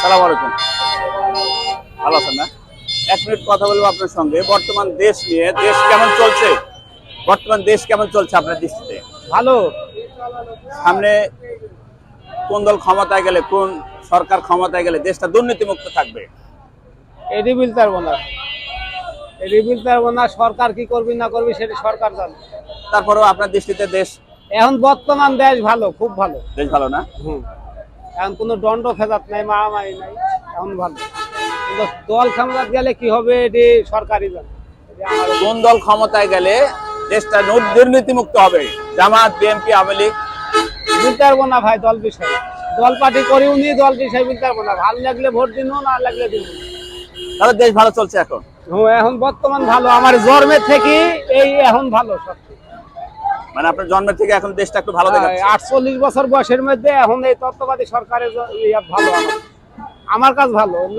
সালাম আলাইকুম। ভালো আছেন না? এক মিনিট কথা বলব আপনার সঙ্গে। বর্তমান দেশ নিয়ে দেশ কেমন চলছে? বর্তমান দেশ কেমন চলছে আপনার দৃষ্টিতে? ভালো। সামনে কোন দল ক্ষমতায় গেলে কোন সরকার ক্ষমতায় গেলে দেশটা দুর্নীতিমুক্ত থাকবে? এটি বলতে পারব না। এটি বলতে পারব না সরকার কি করবি না করবি সেটা সরকার জানে। তারপরেও আপনার দৃষ্টিতে দেশ এখন বর্তমান দেশ ভালো খুব ভালো। দেশ ভালো না? হুম। এখন কোনো দণ্ড ফেদাত নাই মারামারি নাই এখন ভালো। কিন্তু দল ক্ষমতা গেলে কি হবে এটি সরকারি জানে। এটি কোন দল ক্ষমতায় গেলে দেশটা দুর্নীতিমুক্ত হবে? জামাত বিএনপি আওয়ামী লীগ? বলতে পারব না ভাই দল বিষয়ে। দল পার্টি করি উনি দল বিষয়ে বলতে পারব না। ভালো লাগলে ভোট দিন না লাগলে দিন। তাহলে দেশ ভালো চলছে এখন? এখন বর্তমান ভালো। আমার জন্মের থেকে এই এখন ভালো সব। মানে আপনার জন্মের থেকে এখন দেশটা একটু ভালো দেখাচ্ছে। আটচল্লিশ বছর বয়সের মধ্যে এখন এই তত্ত্ববাদী সরকারের ভালো। আমার। কাজ ভালো অন্য।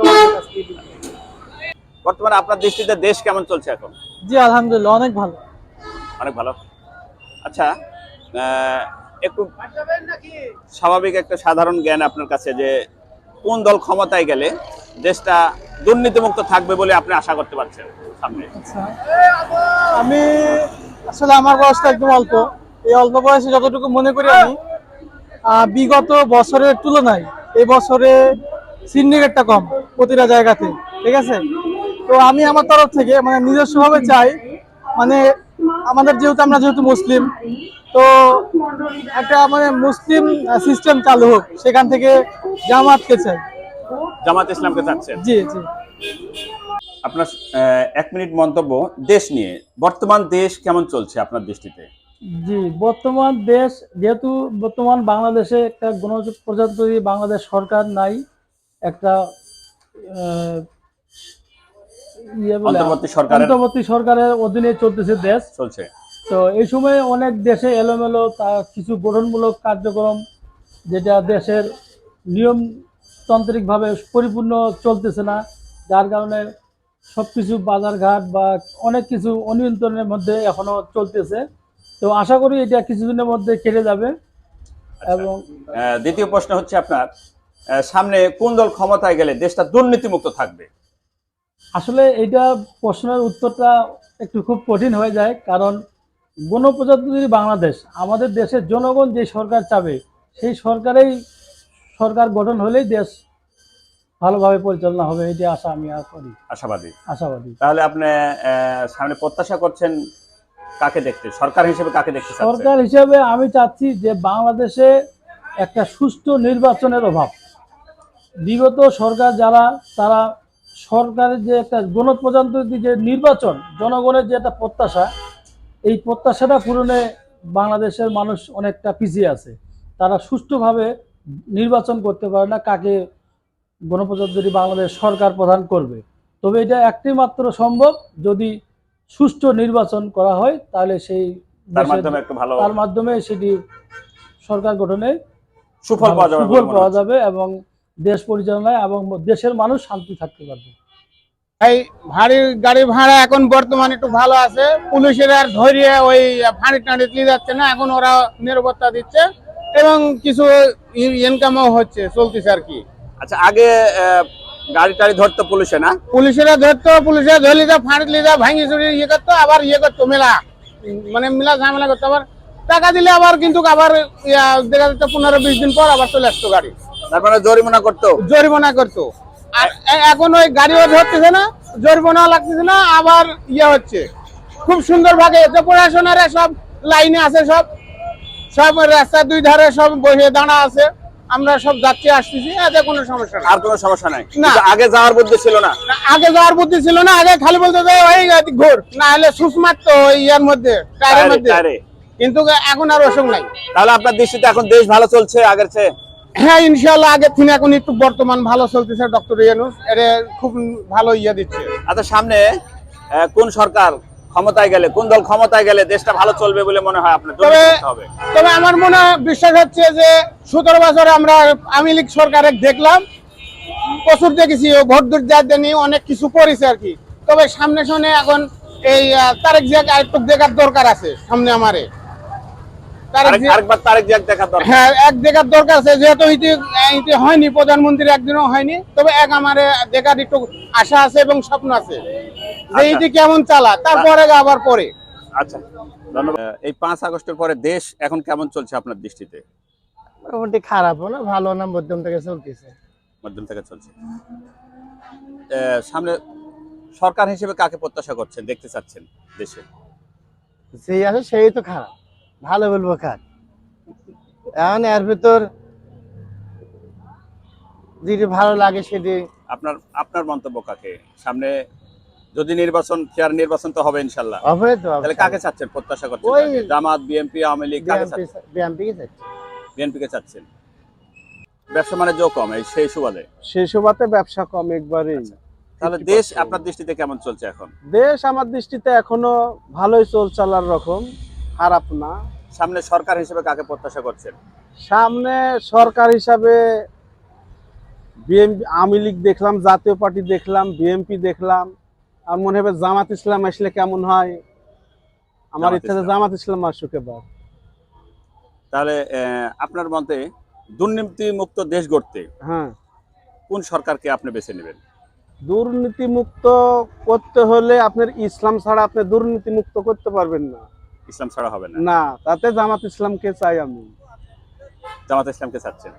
বর্তমানে আপনার দৃষ্টিতে দেশ কেমন চলছে এখন? জি আলহামদুলিল্লাহ অনেক ভালো। অনেক ভালো। আচ্ছা আহ, একটু স্বাভাবিক একটা সাধারণ জ্ঞান আপনার কাছে যে কোন দল ক্ষমতায় গেলে দেশটা দুর্নীতিমুক্ত থাকবে বলে আপনি আশা করতে পারছেন সামনে? আচ্ছা। আমি আসলে আমার বয়সটা একদম অল্প। এই অল্প বয়সে যতটুকু মনে করি আমি বিগত বছরের তুলনায় এই বছরে সিন্ডিকেটটা কম প্রতিটা জায়গাতে ঠিক আছে? তো আমি আমার তরফ থেকে মানে নিজস্বভাবে চাই মানে আমাদের যেহেতু আমরা যেহেতু মুসলিম তো একটা মানে মুসলিম সিস্টেম চালু হোক সেখান থেকে জামাতকে চাই। জামাত ইসলামকে চাচ্ছেন জি জি। আপনার এক মিনিট মন্তব্য দেশ নিয়ে। বর্তমান দেশ কেমন চলছে আপনার দৃষ্টিতে? জি বর্তমান দেশ যেহেতু বর্তমান বাংলাদেশে একটা গণপ্রজাতন্ত্রী বাংলাদেশ সরকার নাই একটা ইয়ে অন্তর্বর্তী সরকারের অধীনে চলতেছে দেশ। চলছে। তো এই সময় অনেক দেশে এলোমেলো তা কিছু গঠনমূলক কার্যক্রম যেটা দেশের নিয়মতান্ত্রিকভাবে পরিপূর্ণ চলতেছে না যার কারণে সবকিছু বাজারঘাট বা অনেক কিছু অনিয়ন্ত্রণের মধ্যে এখনও চলতেছে। তো আশা করি এটা কিছুদিনের মধ্যে কেটে যাবে এবং দ্বিতীয় প্রশ্ন হচ্ছে আপনার সামনে কোন দল ক্ষমতায় গেলে দেশটা দুর্নীতিমুক্ত থাকবে? আসলে এটা প্রশ্নের উত্তরটা একটু খুব কঠিন হয়ে যায় কারণ গণপ্রজাতন্ত্রী বাংলাদেশ আমাদের দেশের জনগণ যে সরকার চাবে সেই সরকারেই সরকার গঠন হলেই দেশ ভালোভাবে পরিচালনা হবে এটি আশা আমি আর করি। আশাবাদী। আশাবাদী। তাহলে আপনি সামনে প্রত্যাশা করছেন কাকে দেখতে? সরকার হিসেবে কাকে দেখতে সরকার হিসেবে আমি চাচ্ছি যে বাংলাদেশে একটা সুষ্ঠু নির্বাচনের অভাব। বিগত সরকার যারা তারা সরকারের যে একটা গণপ্রজাতন্ত্রী যে নির্বাচন জনগণের যে একটা প্রত্যাশা এই প্রত্যাশাটা পূরণে বাংলাদেশের মানুষ অনেকটা পিছিয়ে আছে। তারা সুষ্ঠুভাবে নির্বাচন করতে পারে না কাকে গণপ্রজাতন্ত্রী বাংলাদেশ সরকার প্রদান করবে তবে এটা একটি মাত্র সম্ভব যদি সুষ্ঠু নির্বাচন করা হয় তাহলে সেই তার মাধ্যমে একটু ভালো তার মাধ্যমে সেটি সরকার গঠনে সুফল পাওয়া যাবে সুফল পাওয়া যাবে এবং দেশ পরিচালনায় এবং দেশের মানুষ শান্তি থাকতে পারবে। এই ভারী গাড়ি ভাড়া এখন বর্তমানে একটু ভালো আছে পুলিশের আর ধরিয়ে ওই ফাঁড়ি টাঁড়ি নিয়ে যাচ্ছে না এখন ওরা নিরাপত্তা দিচ্ছে এবং কিছু ইনকামও হচ্ছে চলতেছে আর কি। আচ্ছা আগে গাড়ি টাড়ি ধরতো পুলিশে না? পুলিশেরা ধরতো পুলিশে ধরলি যা ফাঁড়ি লিদা ভাঙি চুরি ইয়ে করতো আবার ইয়ে করতো মেলা। মানে মেলা ঝামেলা করতো আবার টাকা দিলে আবার কিন্তু আবার দেখা যাচ্ছে পনেরো বিশ দিন পর আবার চলে আসতো গাড়ি। তারপরে জরিমানা করতো? জরিমানা করতো। আর এখন ওই গাড়িও ধরতেছে না জরিমানা লাগতেছে না আবার ইয়ে হচ্ছে। খুব সুন্দর ভাবে যে প্রশাসনের সব লাইনে আছে সব। সব রাস্তার দুই ধারে সব বসে দাঁড়া আছে। আমরা সব যাচ্ছি আসতেছি এতে কোনো সমস্যা আর কোনো সমস্যা নাই? না। আগে যাওয়ার বুদ্ধি ছিল না? আগে যাওয়ার বুদ্ধি ছিল না আগে খালি বলতে ওই ঘোর। না হলে সুস মারতো ইয়ার মধ্যে টায়ারের মধ্যে। কিন্তু এখন আর অসুখ নাই। তাহলে আপনার দৃষ্টিতে এখন দেশ ভালো চলছে আগের চেয়ে? হ্যাঁ ইনশাল্লাহ আগের থেকে এখন একটু বর্তমান ভালো চলতেছে ডক্টর ইয়ানুস এটা খুব ভালো ইয়ে দিচ্ছে। আচ্ছা সামনে কোন সরকার ক্ষমতায় গেলে কোন দল ক্ষমতায় গেলে দেশটা ভালো চলবে বলে মনে হয় আপনার? তবে তবে আমার মনে হয় বিশ্বাস হচ্ছে যে সতেরো বছরে আমরা আওয়ামী লীগ সরকারের দেখলাম প্রচুর দেখেছি ভোট দূর যাতে নিয়ে অনেক কিছু করেছে আর কি। তবে সামনে সামনে এখন এই তারেক জিয়াকে আরেকটু দেখার দরকার আছে সামনে আমারে। হ্যাঁ এক দেখার দরকার আছে। যেহেতু ইতি হয়নি প্রধানমন্ত্রী একদিনও হয়নি তবে এক আমার দেখার একটু আশা আছে এবং স্বপ্ন আছে যে আচ্ছা। ইতি কেমন চালা তারপরে আবার পরে। আচ্ছা ধন্যবাদ। এই পাঁচ আগস্টের পরে দেশ এখন কেমন চলছে আপনার দৃষ্টিতে? মোটামুটি খারাপও না ভালো না মধ্যম থেকে চলতেছে। মধ্যম থেকে চলছে। আহ, সামনে সরকার হিসেবে কাকে প্রত্যাশা করছেন দেখতে চাচ্ছেন দেশে? যেই আছে সেই তো খারাপ। ভালো বলব কাক এখন এর ভিতর যেটি ভালো লাগে সেটি আপনার আপনার মন্তব্য কাকে? সামনে যদি নির্বাচন ফেয়ার নির্বাচন তো হবে ইনশাল্লাহ। হবে তো তাহলে কাকে চাচ্ছেন? প্রত্যাশা করছেন ওই- জামাত বিএনপি আওয়ামী লীগ কাকে চাচ্ছেন? বিএমপি কি চাচ্ছে? বিএনপি কে চাচ্ছেন? ব্যবসা বাণিজ্য কম এই সেই সুবাদে। সেই সুবাদে ব্যবসা কম একবারই। তাহলে দেশ আপনার দৃষ্টিতে কেমন চলছে এখন? দেশ আমার দৃষ্টিতে এখনও ভালোই চলছে আল্লাহর রকম। খারাপ না। সামনে সরকার হিসেবে কাকে প্রত্যাশা করছেন? সামনে সরকার হিসাবে বিএমপি আওয়ামী লীগ দেখলাম জাতীয় পার্টি দেখলাম বিএমপি দেখলাম। আর মনে হবে জামাত ইসলাম আসলে কেমন হয়? আমার ইচ্ছা। জামাত ইসলাম আসুক এবার। তাহলে আপনার মতে দুর্নীতি মুক্ত দেশ গড়তে হ্যাঁ। কোন সরকারকে আপনি বেছে নেবেন? দুর্নীতি মুক্ত করতে হলে আপনার ইসলাম ছাড়া আপনি দুর্নীতি মুক্ত করতে পারবেন না। ইসলাম ছাড়া হবে না। না তাতে জামাত ইসলামকে চাই আমি। জামাত ইসলামকে চাচ্ছেন?